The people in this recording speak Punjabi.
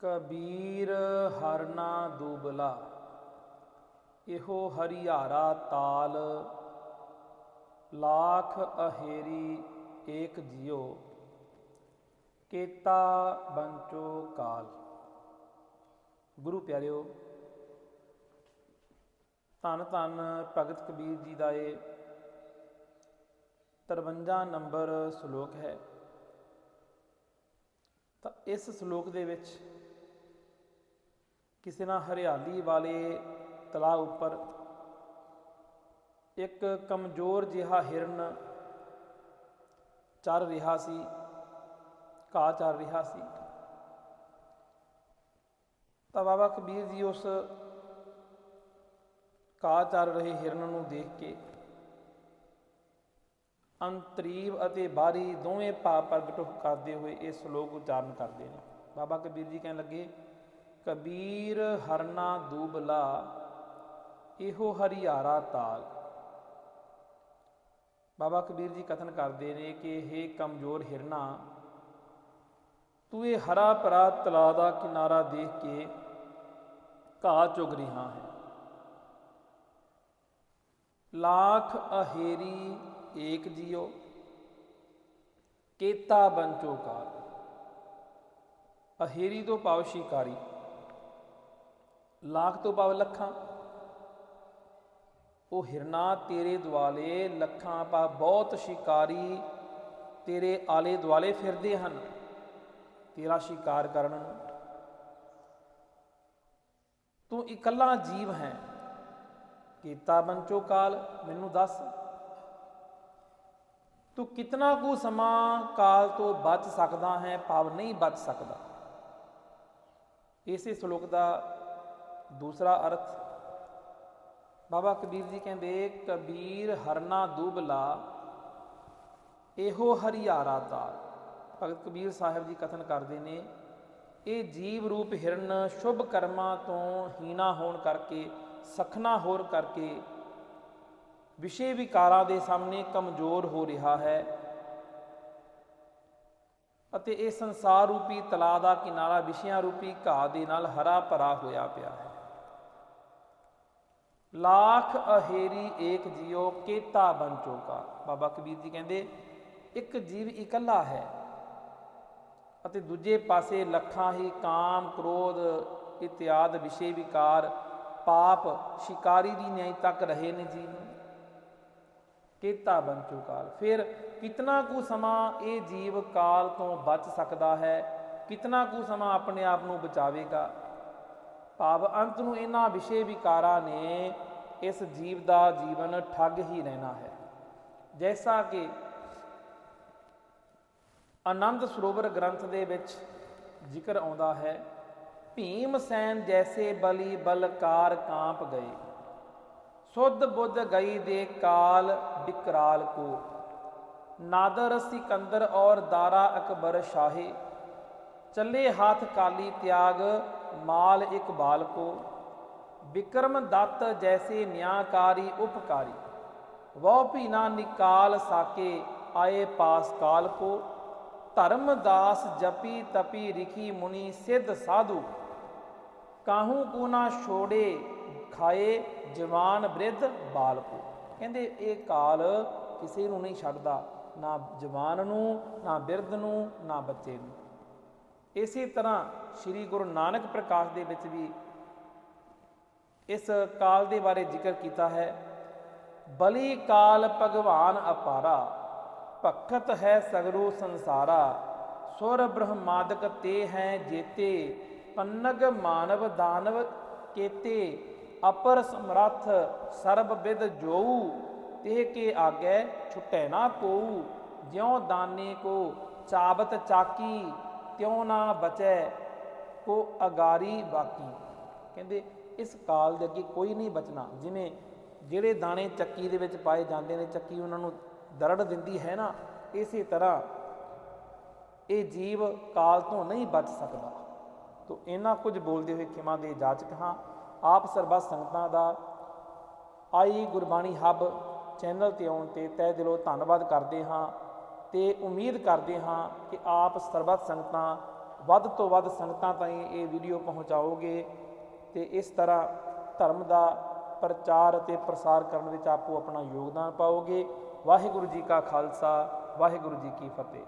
ਕਬੀਰ ਹਰਨਾ ਦੁਬਲਾ, ਇਹੋ ਹਰੀਆਰਾ ਤਾਲ, ਲਾਖ ਅਹੇਰੀ ਏਕ ਜਿਉ, ਕੇਤਾ ਬੰਚੋ ਕਾਲ। ਗੁਰੂ ਪਿਆਰਿਓ, ਧੰਨ ਧੰਨ ਭਗਤ ਕਬੀਰ ਜੀ ਦਾ ਇਹ 53 ਨੰਬਰ ਸ਼ਲੋਕ ਹੈ। ਤਾਂ ਇਸ ਸ਼ਲੋਕ ਦੇ ਵਿੱਚ ਕਿਸੇ ਨਾ ਹਰਿਆਲੀ ਵਾਲੇ ਤਲਾਅ ਉੱਪਰ ਇੱਕ ਕਮਜ਼ੋਰ ਜਿਹਾ ਹਿਰਨ ਚਰ ਰਿਹਾ ਸੀ, ਘਾਹ ਚਰ ਰਿਹਾ ਸੀ। ਤਾਂ ਬਾਬਾ ਕਬੀਰ ਜੀ ਉਸ ਘਾਹ ਚਰ ਰਹੇ ਹਿਰਨ ਨੂੰ ਦੇਖ ਕੇ ਅੰਤਰੀਬ ਅਤੇ ਬਾਹਰੀ ਦੋਵੇਂ ਭਾਵ ਪ੍ਰਗਟ ਕਰਦੇ ਹੋਏ ਇਹ ਸ਼ਲੋਕ ਉਚਾਰਨ ਕਰਦੇ ਨੇ। ਬਾਬਾ ਕਬੀਰ ਜੀ ਕਹਿਣ ਲੱਗੇ ਕਬੀਰ ਹਰਨਾ ਦੂਬਲਾ, ਇਹੋ ਹਰਿਆਰਾ ਤਾਲ। ਬਾਬਾ ਕਬੀਰ ਜੀ ਕਥਨ ਕਰਦੇ ਨੇ ਕਿ ਇਹ ਕਮਜ਼ੋਰ ਹਿਰਨਾ, ਤੂੰ ਇਹ ਹਰਾ ਭਰਾ ਤਲਾ ਦਾ ਕਿਨਾਰਾ ਦੇਖ ਕੇ ਘਾਹ ਚੁਗ ਰਿਹਾ ਹੈ। ਲਾਖ ਅਹੇਰੀ ਏਕ ਜਿਉ ਕੇਤਾ ਬੰਚੋ ਕਾਲ ਅਹੇਰੀ ਤੋਂ ਭਾਵ ਸ਼ਿਕਾਰੀ। ਲੱਖ ਤੋਂ ਭਾਵ ਲੱਖਾਂ। ਉਹ ਹਿਰਨਾ ਤੇਰੇ ਦੁਆਲੇ, ਲੱਖਾਂ ਪਾ ਬਹੁਤ ਸ਼ਿਕਾਰੀ ਤੇਰੇ ਆਲੇ ਦੁਆਲੇ ਫਿਰਦੇ ਹਨ। ਤੇਰਾ ਸ਼ਿਕਾਰ ਕਰਨ ਨੂੰ। ਤੂੰ ਇਕੱਲਾ ਜੀਵ ਹੈ। ਕੀਤਾ ਬੰਚੋ ਕਾਲ, ਮੈਨੂੰ ਦੱਸ। ਤੂੰ ਕਿਤਨਾ ਕੁ ਸਮਾਂ ਕਾਲ ਤੋਂ ਬਚ ਸਕਦਾ ਹੈ, ਭਾਵ ਨਹੀਂ ਬਚ ਸਕਦਾ। ਇਸੇ ਸ਼ਲੋਕ ਦਾ ਦੂਸਰਾ ਅਰਥ, ਬਾਬਾ ਕਬੀਰ ਜੀ ਕਹਿੰਦੇ, ਕਬੀਰ ਹਰਨਾ ਦੁਬਲਾ, ਇਹੋ ਹਰਿਆਰਾ ਤਾਰ ਭਗਤ ਕਬੀਰ ਸਾਹਿਬ ਜੀ ਕਥਨ ਕਰਦੇ ਨੇ, ਇਹ ਜੀਵ ਰੂਪ ਹਿਰਨ ਸ਼ੁਭ ਕਰਮਾਂ ਤੋਂ ਹੀਣਾ ਹੋਣ ਕਰਕੇ ਸਖਣਾ ਹੋਰ ਕਰਕੇ, ਵਿਸ਼ੇ ਵਿਕਾਰਾਂ ਦੇ ਸਾਹਮਣੇ ਕਮਜ਼ੋਰ ਹੋ ਰਿਹਾ ਹੈ ਅਤੇ ਇਹ ਸੰਸਾਰ ਰੂਪੀ ਤਲਾ ਦਾ ਕਿਨਾਰਾ ਵਿਸ਼ਿਆਂ ਰੂਪੀ ਘਾਹ ਦੇ ਨਾਲ ਹਰਾ ਭਰਾ ਹੋਇਆ ਪਿਆ ਹੈ। ਲਾਖ ਅਹੇਰੀ ਏਕ ਜਿਉ ਕੇਤਾ ਬੰਚੋ ਕਾ ਬਾਬਾ ਕਬੀਰ ਜੀ ਕਹਿੰਦੇ ਇੱਕ ਜੀਵ ਇਕੱਲਾ ਹੈ ਅਤੇ ਦੂਜੇ ਪਾਸੇ ਲੱਖਾਂ ਹੀ ਕਾਮ ਕ੍ਰੋਧ ਇਤਿਆਦ ਵਿਸ਼ੇ ਵਿਕਾਰ ਪਾਪ ਸ਼ਿਕਾਰੀ ਦੀ ਨਿਆਈ ਤੱਕ ਰਹੇ ਨੇ ਜੀਵ ਕੇਤਾ ਬੰਚੋ ਕਾਲ ਫਿਰ ਕਿਤਨਾ ਕੁ ਸਮਾਂ ਇਹ ਜੀਵ ਕਾਲ ਤੋਂ ਬਚ ਸਕਦਾ ਹੈ ਕਿਤਨਾ ਕੁ ਸਮਾਂ ਆਪਣੇ ਆਪ ਨੂੰ ਬਚਾਵੇਗਾ ਭਾਵ ਅੰਤ ਨੂੰ ਇਹਨਾਂ ਵਿਸ਼ੇ ਵਿਕਾਰਾਂ ਨੇ ਇਸ ਜੀਵ ਦਾ ਜੀਵਨ ਠੱਗ ਹੀ ਰਹਿਣਾ ਹੈ। ਜੈਸਾ ਕਿ ਆਨੰਦ ਸਰੋਵਰ ਗ੍ਰੰਥ ਦੇ ਵਿੱਚ ਜ਼ਿਕਰ ਆਉਂਦਾ ਹੈ, ਭੀਮ ਸੈਨ ਜੈਸੇ ਬਲੀ ਬਲਕਾਰ ਕਾਂਪ ਗਏ। ਸੁਧ ਬੁੱਧ ਗਈ ਦੇ ਕਾਲ ਬਿਕਰਾਲ ਕੋ। ਨਾਦਰ ਸਿਕੰਦਰ ਔਰ ਦਾਰਾ ਅਕਬਰ ਸ਼ਾਹੇ। ਚੱਲੇ ਹਾਥ ਕਾਲੀ ਤਿਆਗ, ਮਾਲ ਇਕਬਾਲ ਕੋ। ਵਿਕਰਮ ਦੱਤ ਜੈਸੇ ਨਿਆਂਕਾਰੀ ਉਪਕਾਰੀ। ਵੋ ਭੀਨਾ ਨਿਕਾਲ ਸਾਕੇ ਆਏ ਪਾਸ ਕਾਲ ਕੋ। ਧਰਮਦਾਸ ਜਪੀ ਤਪੀ ਰਿਖੀ ਮੁਨੀ ਸਿੱਧ ਸਾਧੂ। ਕਾਹੂ ਕੋ ਨਾ ਛੋੜੇ ਖਾਏ ਜਵਾਨ ਬ੍ਰਿਧ ਬਾਲ ਕੋ। ਕਹਿੰਦੇ ਇਹ ਕਾਲ ਕਿਸੇ ਨੂੰ ਨਹੀਂ ਛੱਡਦਾ, ਨਾ ਜਵਾਨ ਨੂੰ, ਨਾ ਬਿਰਧ ਨੂੰ, ਨਾ ਬੱਚੇ ਨੂੰ। ਇਸੇ ਤਰ੍ਹਾਂ ਸ੍ਰੀ ਗੁਰੂ ਨਾਨਕ ਪ੍ਰਕਾਸ਼ ਦੇ ਵਿੱਚ ਵੀ ਇਸ ਕਾਲ ਦੇ ਬਾਰੇ ਜ਼ਿਕਰ ਕੀਤਾ ਹੈ। ਬਲੀ ਕਾਲ ਭਗਵਾਨ ਅਪਾਰਾ, ਭਖਤ ਹੈ ਸਗਰੂ ਸੰਸਾਰਾ, ਸੁਰ ਬ੍ਰਹਮਾਦਕ ਤੇ ਹੈ ਜੇਤੇ, ਪੰਨਗ ਮਾਨਵ ਦਾਨਵ ਕੇਤੇ, ਅਪਰ ਸਮਰੱਥ ਸਰਬ ਵਿਦ ਜੋਊ ਤੇ ਕੇ ਆਗੇ ਛੁਟੈ ਨਾ ਕੋਊ ਜਿਉ ਦਾਨੇ ਕੋ ਚਾਬਤ ਚਾਕੀ, ਤਿਉ ਨਾ ਬਚੈ ਕੋ ਅਗਾਰੀ ਬਾਕੀ। ਕਹਿੰਦੇ ਇਸ ਕਾਲ ਦੇ ਅੱਗੇ ਕੋਈ ਨਹੀਂ ਬਚਣਾ। ਜਿਵੇਂ ਜਿਹੜੇ ਦਾਣੇ ਚੱਕੀ ਦੇ ਵਿੱਚ ਪਾਏ ਜਾਂਦੇ ਨੇ, ਚੱਕੀ ਉਹਨਾਂ ਨੂੰ ਦਰੜ ਦਿੰਦੀ ਹੈ ਨਾ, ਇਸੇ ਤਰ੍ਹਾਂ ਇਹ ਜੀਵ ਕਾਲ ਤੋਂ ਨਹੀਂ ਬਚ ਸਕਦਾ। ਤੋ ਇਹਨਾਂ ਕੁਝ ਬੋਲਦੇ ਹੋਏ ਖਿਮਾ ਦੇ ਜਾਚਕ ਹਾਂ, ਆਪ ਸਰਬੱਤ ਸੰਗਤਾਂ ਦਾ ਆਈ ਗੁਰਬਾਣੀ ਹੱਬ ਚੈਨਲ ਤੇ ਆਉਣ ਤੇ ਤਹਿ ਦਿਲੋਂ ਧੰਨਵਾਦ ਕਰਦੇ ਹਾਂ ਤੇ ਉਮੀਦ ਕਰਦੇ ਹਾਂ ਕਿ ਆਪ ਸਰਬੱਤ ਸੰਗਤਾਂ ਵੱਧ ਤੋਂ ਵੱਧ ਸੰਗਤਾਂ ਤਾਈਂ ਇਹ ਵੀਡੀਓ ਪਹੁੰਚਾਓਗੇ। ਤੇ ਇਸ ਤਰ੍ਹਾਂ ਧਰਮ ਦਾ ਪ੍ਰਚਾਰ ਅਤੇ ਪ੍ਰਸਾਰ ਕਰਨ ਵਿੱਚ ਆਪੋ ਆਪਣਾ ਯੋਗਦਾਨ ਪਾਓਗੇ। ਵਾਹਿਗੁਰੂ ਜੀ ਕਾ ਖਾਲਸਾ, ਵਾਹਿਗੁਰੂ ਜੀ ਕੀ ਫਤਿਹ।